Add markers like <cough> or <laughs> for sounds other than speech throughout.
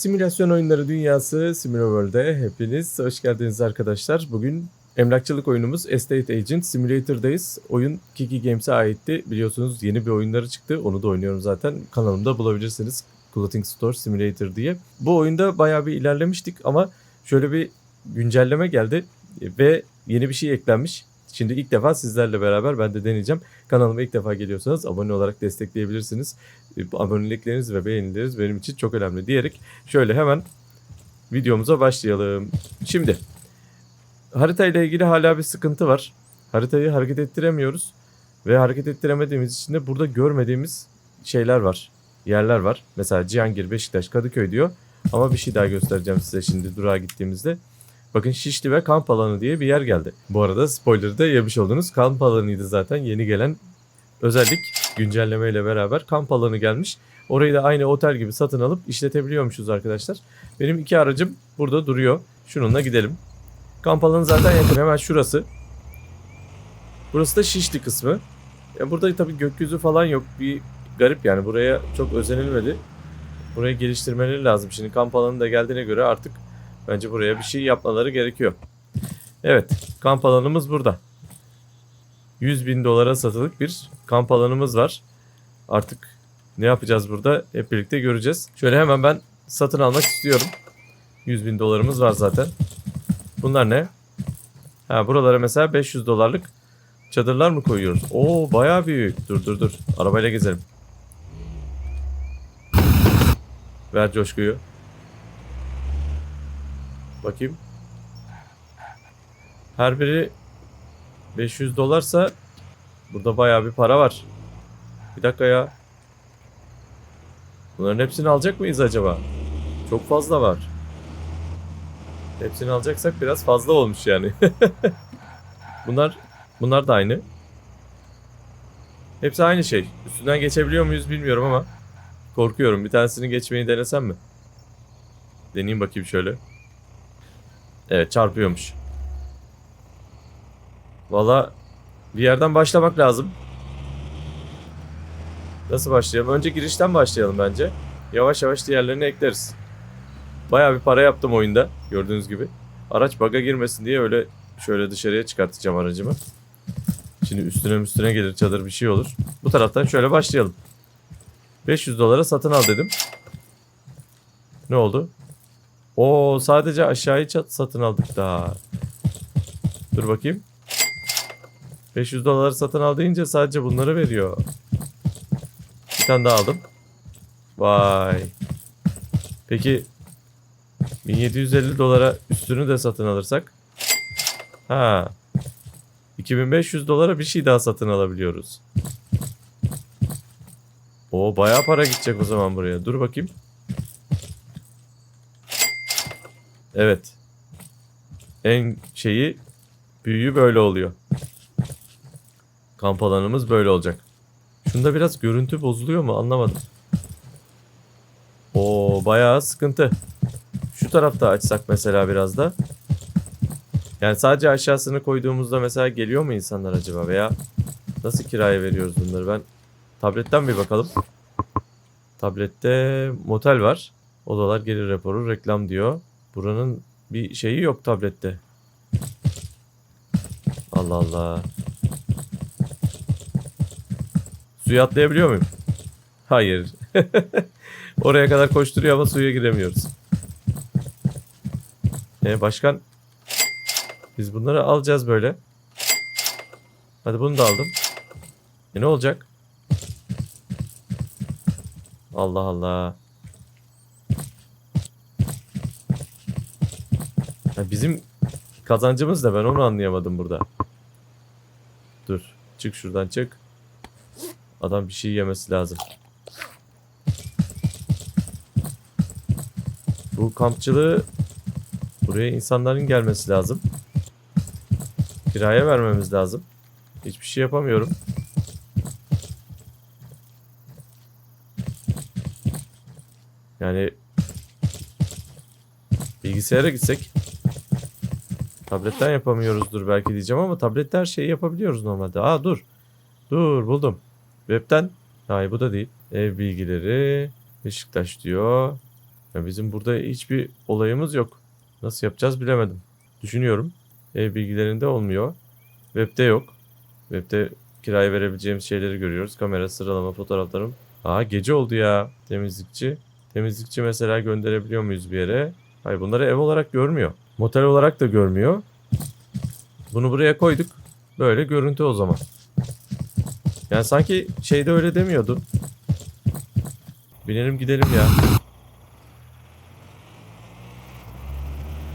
Simülasyon oyunları dünyası SimiloWorld'e hepiniz hoş geldiniz arkadaşlar. Bugün emlakçılık oyunumuz Estate Agent Simulator'dayız. Oyun Kiki Games'e aitti. Biliyorsunuz yeni bir oyunları çıktı. Onu da oynuyorum zaten. Kanalımda bulabilirsiniz. Clothing Store Simulator diye. Bu oyunda bayağı bir ilerlemiştik ama şöyle bir güncelleme geldi ve yeni bir şey eklenmiş. Şimdi ilk defa sizlerle beraber ben de deneyeceğim. Kanalıma ilk defa geliyorsanız abone olarak destekleyebilirsiniz. E, Abonelikleriniz ve beğenileriniz benim için çok önemli diyerek şöyle hemen videomuza başlayalım. Şimdi haritayla ilgili hala bir sıkıntı var. Haritayı hareket ettiremiyoruz ve hareket ettiremediğimiz için de burada görmediğimiz şeyler var. Yerler var. Mesela Cihangir, Beşiktaş, Kadıköy diyor. Ama bir şey daha göstereceğim size şimdi durağa gittiğimizde. Bakın Şişli ve kamp alanı diye bir yer geldi. Bu arada spoiler'ı da yemiş oldunuz. Kamp alanıydı zaten yeni gelen özellik güncelleme ile beraber kamp alanı gelmiş. Orayı da aynı otel gibi satın alıp işletebiliyormuşuz arkadaşlar. Benim iki aracım burada duruyor. Şununla gidelim. Kamp alanı zaten yakın hemen şurası. Burası da Şişli kısmı. Ya burada tabii gökyüzü falan yok. Bir garip yani buraya çok özenilmedi. Burayı geliştirmeleri lazım. Şimdi kamp alanı da geldiğine göre artık bence buraya bir şey yapmaları gerekiyor. Evet kamp alanımız burada. 100 bin dolara satılık bir kamp alanımız var. Artık ne yapacağız burada hep birlikte göreceğiz. Şöyle hemen ben satın almak istiyorum. 100 bin dolarımız var zaten. Bunlar ne? Ha buralara mesela 500 dolarlık çadırlar mı koyuyoruz? Oo bayağı büyük. Dur dur dur. Arabayla gezelim. Ver coşkuyu. Bakayım. Her biri 500 dolarsa burada bayağı bir para var. Bir dakika ya. Bunların hepsini alacak mıyız acaba? Çok fazla var. Hepsini alacaksak biraz fazla olmuş yani. <laughs> bunlar bunlar da aynı. Hepsi aynı şey. Üstünden geçebiliyor muyuz bilmiyorum ama korkuyorum. Bir tanesini geçmeyi denesem mi? Deneyeyim bakayım şöyle. Evet çarpıyormuş. Valla bir yerden başlamak lazım. Nasıl başlayalım? Önce girişten başlayalım bence. Yavaş yavaş diğerlerini ekleriz. Bayağı bir para yaptım oyunda gördüğünüz gibi. Araç baga girmesin diye öyle şöyle dışarıya çıkartacağım aracımı. Şimdi üstüne üstüne gelir çadır bir şey olur. Bu taraftan şöyle başlayalım. 500 dolara satın al dedim. Ne oldu? Oo sadece aşağıyı satın aldık daha. Dur bakayım. 500 doları satın al sadece bunları veriyor. Bir tane daha aldım. Vay. Peki 1750 dolara üstünü de satın alırsak? Ha. 2500 dolara bir şey daha satın alabiliyoruz. O bayağı para gidecek o zaman buraya. Dur bakayım. Evet. En şeyi büyüğü böyle oluyor. Kamp alanımız böyle olacak. Şunda biraz görüntü bozuluyor mu anlamadım. O bayağı sıkıntı. Şu tarafta açsak mesela biraz da. Yani sadece aşağısını koyduğumuzda mesela geliyor mu insanlar acaba veya nasıl kiraya veriyoruz bunları ben tabletten bir bakalım. Tablette motel var. Odalar gelir raporu reklam diyor. Buranın bir şeyi yok tablette. Allah Allah. Suya atlayabiliyor muyum? Hayır. <laughs> Oraya kadar koşturuyor ama suya giremiyoruz. E başkan biz bunları alacağız böyle. Hadi bunu da aldım. E ne olacak? Allah Allah. Ya bizim kazancımız da ben onu anlayamadım burada. Dur. Çık şuradan çık. Adam bir şey yemesi lazım. Bu kampçılığı buraya insanların gelmesi lazım. Kiraya vermemiz lazım. Hiçbir şey yapamıyorum. Yani bilgisayara gitsek tabletten yapamıyoruzdur belki diyeceğim ama tablette her şeyi yapabiliyoruz normalde. Aa dur. Dur buldum. Webten. Hayır bu da değil. Ev bilgileri. Beşiktaş diyor. Ya bizim burada hiçbir olayımız yok. Nasıl yapacağız bilemedim. Düşünüyorum. Ev bilgilerinde olmuyor. Web'de yok. Web'de kiraya verebileceğimiz şeyleri görüyoruz. Kamera, sıralama, fotoğraflarım. Aa gece oldu ya. Temizlikçi. Temizlikçi mesela gönderebiliyor muyuz bir yere? Hayır bunları ev olarak görmüyor. Motel olarak da görmüyor. Bunu buraya koyduk. Böyle görüntü o zaman. Yani sanki şeyde öyle demiyordu. Binelim gidelim ya.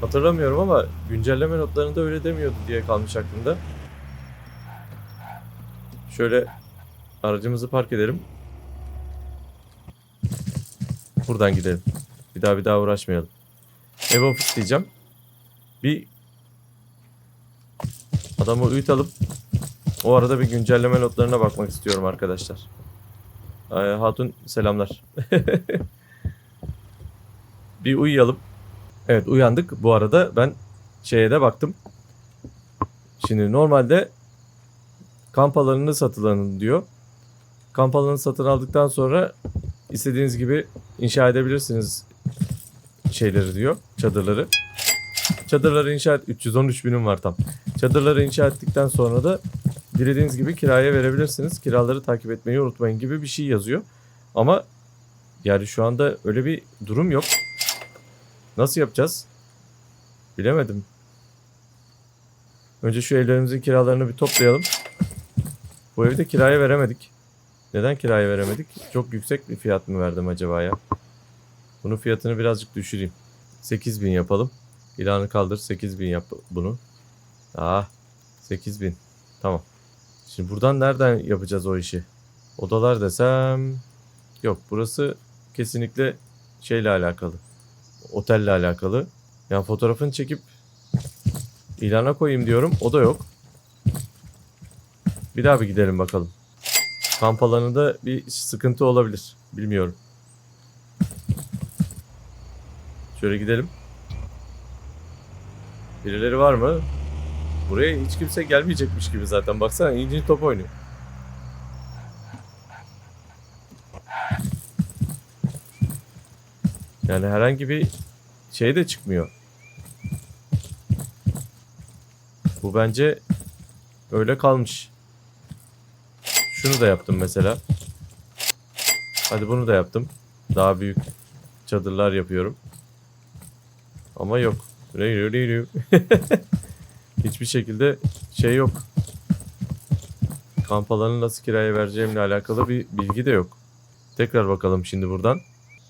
Hatırlamıyorum ama güncelleme notlarında öyle demiyordu diye kalmış aklımda. Şöyle aracımızı park edelim. Buradan gidelim. Bir daha bir daha uğraşmayalım. Ev ofis diyeceğim. Bir adamı uyutalım. O arada bir güncelleme notlarına bakmak istiyorum arkadaşlar. Ay, Hatun selamlar. <laughs> bir uyuyalım. Evet uyandık. Bu arada ben şeye de baktım. Şimdi normalde kamp alanını satılanın diyor. Kamp alanını satın aldıktan sonra istediğiniz gibi inşa edebilirsiniz şeyleri diyor. Çadırları. Çadırları inşa et 313 binim var tam. Çadırları inşa ettikten sonra da dilediğiniz gibi kiraya verebilirsiniz. Kiraları takip etmeyi unutmayın gibi bir şey yazıyor. Ama yani şu anda öyle bir durum yok. Nasıl yapacağız? Bilemedim. Önce şu evlerimizin kiralarını bir toplayalım. Bu evi de kiraya veremedik. Neden kiraya veremedik? Çok yüksek bir fiyat mı verdim acaba ya? Bunun fiyatını birazcık düşüreyim. 8000 yapalım. İlanı kaldır 8000 yap bunu. Ah 8000. Tamam. Şimdi buradan nereden yapacağız o işi? Odalar desem yok burası kesinlikle şeyle alakalı. Otelle alakalı. Yani fotoğrafını çekip ilana koyayım diyorum. O da yok. Bir daha bir gidelim bakalım. Kamp alanında bir sıkıntı olabilir. Bilmiyorum. Şöyle gidelim. Birileri var mı? Buraya hiç kimse gelmeyecekmiş gibi zaten. Baksana incin top oynuyor. Yani herhangi bir şey de çıkmıyor. Bu bence öyle kalmış. Şunu da yaptım mesela. Hadi bunu da yaptım. Daha büyük çadırlar yapıyorum. Ama yok. <laughs> Hiçbir şekilde şey yok. Kamp alanı nasıl kiraya vereceğimle alakalı bir bilgi de yok. Tekrar bakalım şimdi buradan.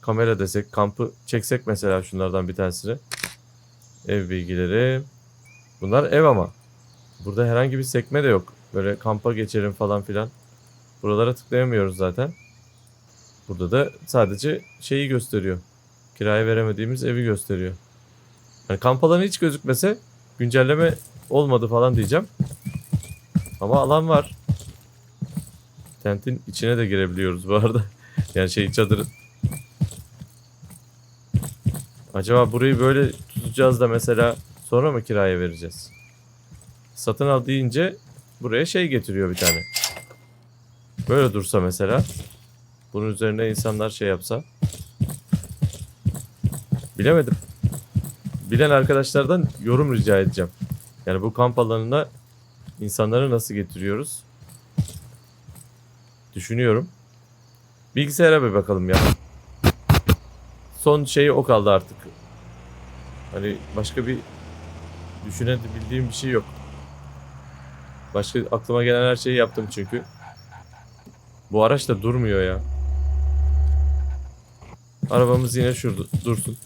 Kamera desek, kampı çeksek mesela şunlardan bir tanesini. Ev bilgileri. Bunlar ev ama. Burada herhangi bir sekme de yok. Böyle kampa geçelim falan filan. Buralara tıklayamıyoruz zaten. Burada da sadece şeyi gösteriyor. Kiraya veremediğimiz evi gösteriyor. Yani kamp alanı hiç gözükmese güncelleme olmadı falan diyeceğim. Ama alan var. Tentin içine de girebiliyoruz bu arada. <laughs> Yani şey çadırın. Acaba burayı böyle tutacağız da mesela sonra mı kiraya vereceğiz? Satın al deyince buraya şey getiriyor bir tane. Böyle dursa mesela. Bunun üzerine insanlar şey yapsa. Bilemedim. Bilen arkadaşlardan yorum rica edeceğim. Yani bu kamp alanına insanları nasıl getiriyoruz? Düşünüyorum. Bilgisayara bir bakalım ya. Son şey o kaldı artık. Hani başka bir düşünebildiğim bir şey yok. Başka aklıma gelen her şeyi yaptım çünkü. Bu araç da durmuyor ya. Arabamız yine şurada dursun.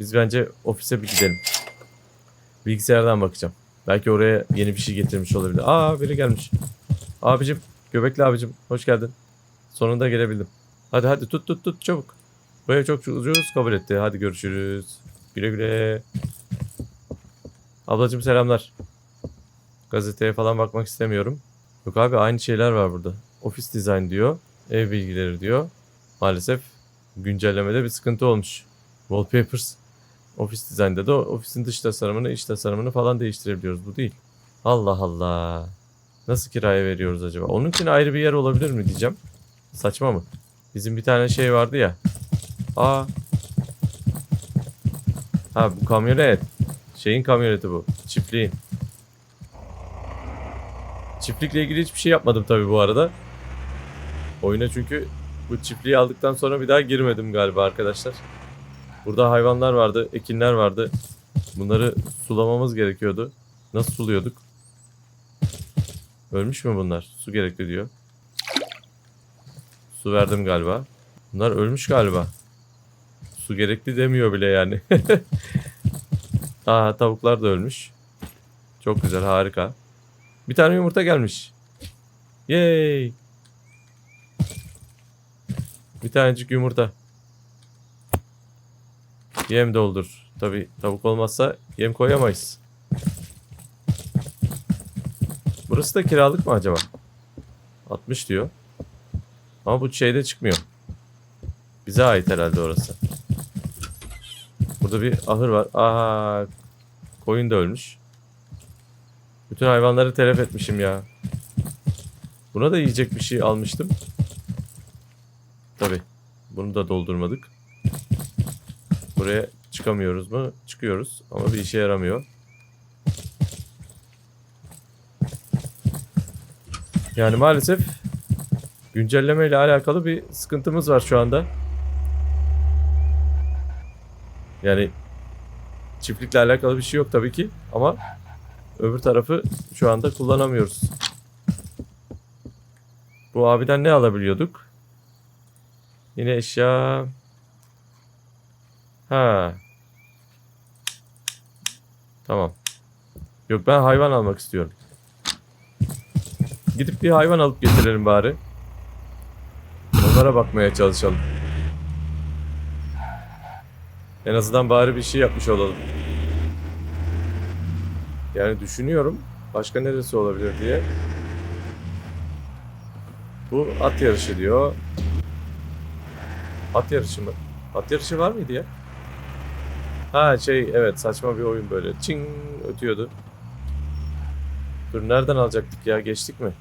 Biz bence ofise bir gidelim. Bilgisayardan bakacağım. Belki oraya yeni bir şey getirmiş olabilir. Aa biri gelmiş. Abicim, göbekli abicim hoş geldin. Sonunda gelebildim. Hadi hadi tut tut tut çabuk. Bu ev çok ucuz kabul etti. Hadi görüşürüz. Güle güle. Ablacım selamlar. Gazeteye falan bakmak istemiyorum. Yok abi aynı şeyler var burada. Ofis dizayn diyor. Ev bilgileri diyor. Maalesef güncellemede bir sıkıntı olmuş. Wallpapers. Ofis dizaynda da ofisin dış tasarımını, iç tasarımını falan değiştirebiliyoruz. Bu değil. Allah Allah. Nasıl kiraya veriyoruz acaba? Onun için ayrı bir yer olabilir mi diyeceğim. Saçma mı? Bizim bir tane şey vardı ya. Aa Ha bu kamyonet. Şeyin kamyoneti bu. Çiftliğin. Çiftlikle ilgili hiçbir şey yapmadım tabii bu arada. Oyuna çünkü bu çiftliği aldıktan sonra bir daha girmedim galiba arkadaşlar. Burada hayvanlar vardı, ekinler vardı. Bunları sulamamız gerekiyordu. Nasıl suluyorduk? Ölmüş mü bunlar? Su gerekli diyor. Su verdim galiba. Bunlar ölmüş galiba. Su gerekli demiyor bile yani. <laughs> Aa tavuklar da ölmüş. Çok güzel harika. Bir tane yumurta gelmiş. Yay. Bir tanecik yumurta. Yem doldur. Tabi tavuk olmazsa yem koyamayız. Burası da kiralık mı acaba? 60 diyor. Ama bu şeyde çıkmıyor. Bize ait herhalde orası. Burada bir ahır var. Aha. Koyun da ölmüş. Bütün hayvanları telef etmişim ya. Buna da yiyecek bir şey almıştım. Tabi. Bunu da doldurmadık. Buraya çıkamıyoruz mu? Çıkıyoruz ama bir işe yaramıyor. Yani maalesef güncelleme ile alakalı bir sıkıntımız var şu anda. Yani çiftlikle alakalı bir şey yok tabii ki ama öbür tarafı şu anda kullanamıyoruz. Bu abiden ne alabiliyorduk? Yine eşya. Ha. Tamam. Yok ben hayvan almak istiyorum. Gidip bir hayvan alıp getirelim bari. Onlara bakmaya çalışalım. En azından bari bir şey yapmış olalım. Yani düşünüyorum başka neresi olabilir diye. Bu at yarışı diyor. At yarışı mı? At yarışı var mıydı ya? Ha şey evet saçma bir oyun böyle. Çing ötüyordu. Dur nereden alacaktık ya geçtik mi?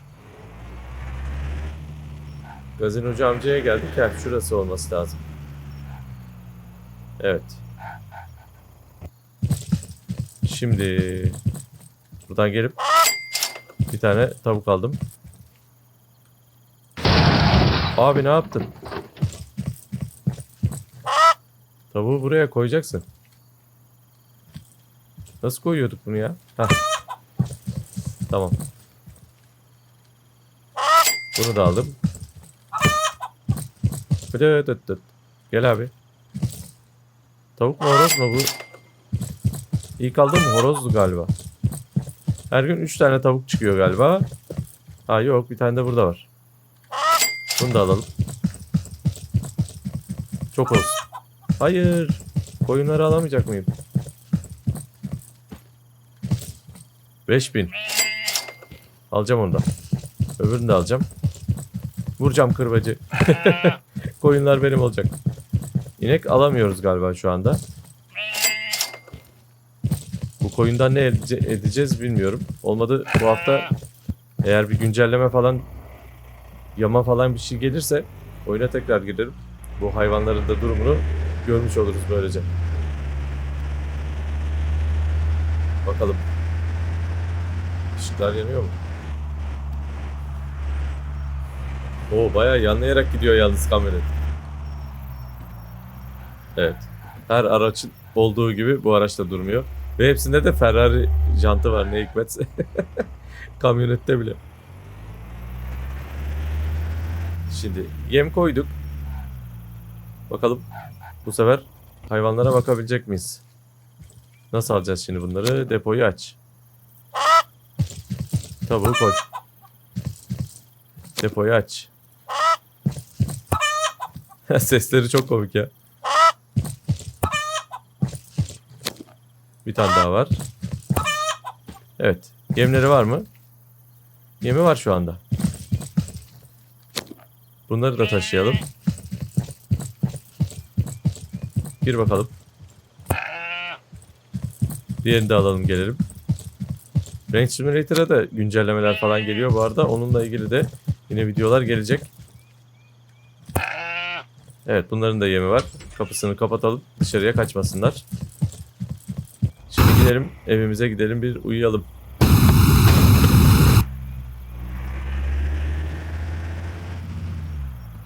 Gazinocu amcaya geldik. Ha şurası olması lazım. Evet. Şimdi buradan gelip bir tane tavuk aldım. Abi ne yaptın? Tavuğu buraya koyacaksın. Nasıl koyuyorduk bunu ya? Hah. Tamam. Bunu da aldım. Gel abi. Tavuk mu horoz mu bu? İlk aldığım horozdu galiba. Her gün 3 tane tavuk çıkıyor galiba. Ha yok bir tane de burada var. Bunu da alalım. Çok olsun. Hayır. Koyunları alamayacak mıyım? 5000. Alacağım onu da. Öbürünü de alacağım. Vuracağım kırbacı. <laughs> Koyunlar benim olacak. İnek alamıyoruz galiba şu anda. Bu koyundan ne edece- edeceğiz bilmiyorum. Olmadı bu hafta eğer bir güncelleme falan yama falan bir şey gelirse oyuna tekrar girerim. Bu hayvanların da durumunu görmüş oluruz böylece. Bakalım. Işıklar yanıyor mu? Oo bayağı yanlayarak gidiyor yalnız kamyonet. Evet. Her araçın olduğu gibi bu araç da durmuyor. Ve hepsinde de Ferrari jantı var ne hikmetse. <laughs> Kamyonette bile. Şimdi yem koyduk. Bakalım bu sefer hayvanlara bakabilecek miyiz? Nasıl alacağız şimdi bunları? Depoyu aç. Tavuğu koy. Depoyu aç. <laughs> Sesleri çok komik ya. Bir tane daha var. Evet. Yemleri var mı? Yemi var şu anda. Bunları da taşıyalım. Gir bakalım. Diğerini de alalım gelelim. Range Simulator'a da güncellemeler falan geliyor bu arada. Onunla ilgili de yine videolar gelecek. Evet bunların da yemi var. Kapısını kapatalım. Dışarıya kaçmasınlar. gidelim evimize gidelim bir uyuyalım.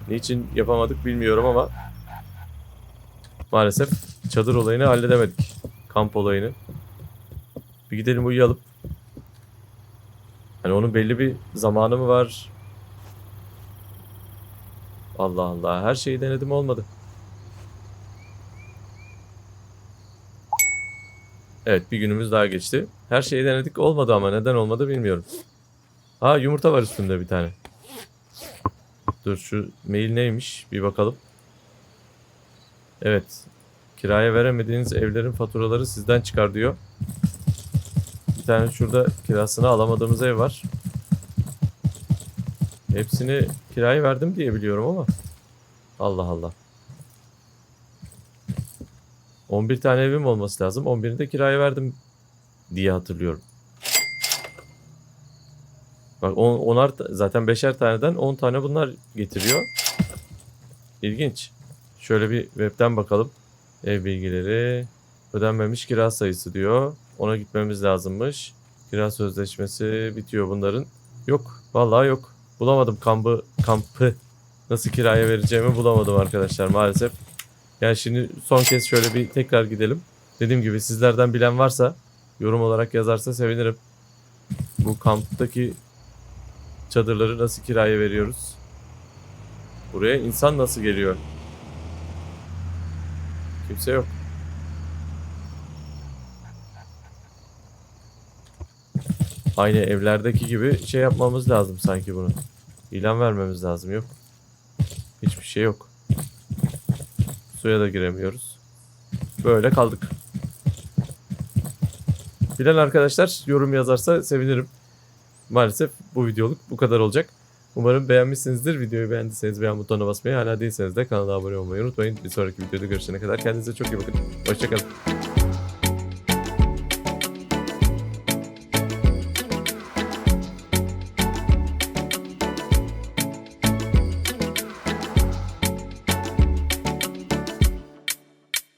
Niçin yapamadık bilmiyorum ama maalesef çadır olayını halledemedik. Kamp olayını. Bir gidelim uyuyalım. Hani onun belli bir zamanı mı var? Allah Allah. Her şeyi denedim olmadı. Evet bir günümüz daha geçti. Her şeyi denedik olmadı ama neden olmadı bilmiyorum. Ha yumurta var üstünde bir tane. Dur şu mail neymiş bir bakalım. Evet. Kiraya veremediğiniz evlerin faturaları sizden çıkar diyor. Bir tane şurada kirasını alamadığımız ev var. Hepsini kiraya verdim diye biliyorum ama. Allah Allah. 11 tane evim olması lazım. 11'ini de kiraya verdim diye hatırlıyorum. Bak on, onar zaten beşer taneden 10 tane bunlar getiriyor. İlginç. Şöyle bir webten bakalım. Ev bilgileri. Ödenmemiş kira sayısı diyor. Ona gitmemiz lazımmış. Kira sözleşmesi bitiyor bunların. Yok. Vallahi yok. Bulamadım kampı, kampı nasıl kiraya vereceğimi bulamadım arkadaşlar maalesef. Yani şimdi son kez şöyle bir tekrar gidelim. Dediğim gibi sizlerden bilen varsa yorum olarak yazarsa sevinirim. Bu kamptaki çadırları nasıl kiraya veriyoruz? Buraya insan nasıl geliyor? Kimse yok. Aynı evlerdeki gibi şey yapmamız lazım sanki bunu. İlan vermemiz lazım yok. Hiçbir şey yok. Suya da giremiyoruz. Böyle kaldık. Bilen arkadaşlar yorum yazarsa sevinirim. Maalesef bu videoluk bu kadar olacak. Umarım beğenmişsinizdir. Videoyu beğendiyseniz beğen butonuna basmayı, hala değilseniz de kanala abone olmayı unutmayın. Bir sonraki videoda görüşene kadar kendinize çok iyi bakın. Hoşçakalın.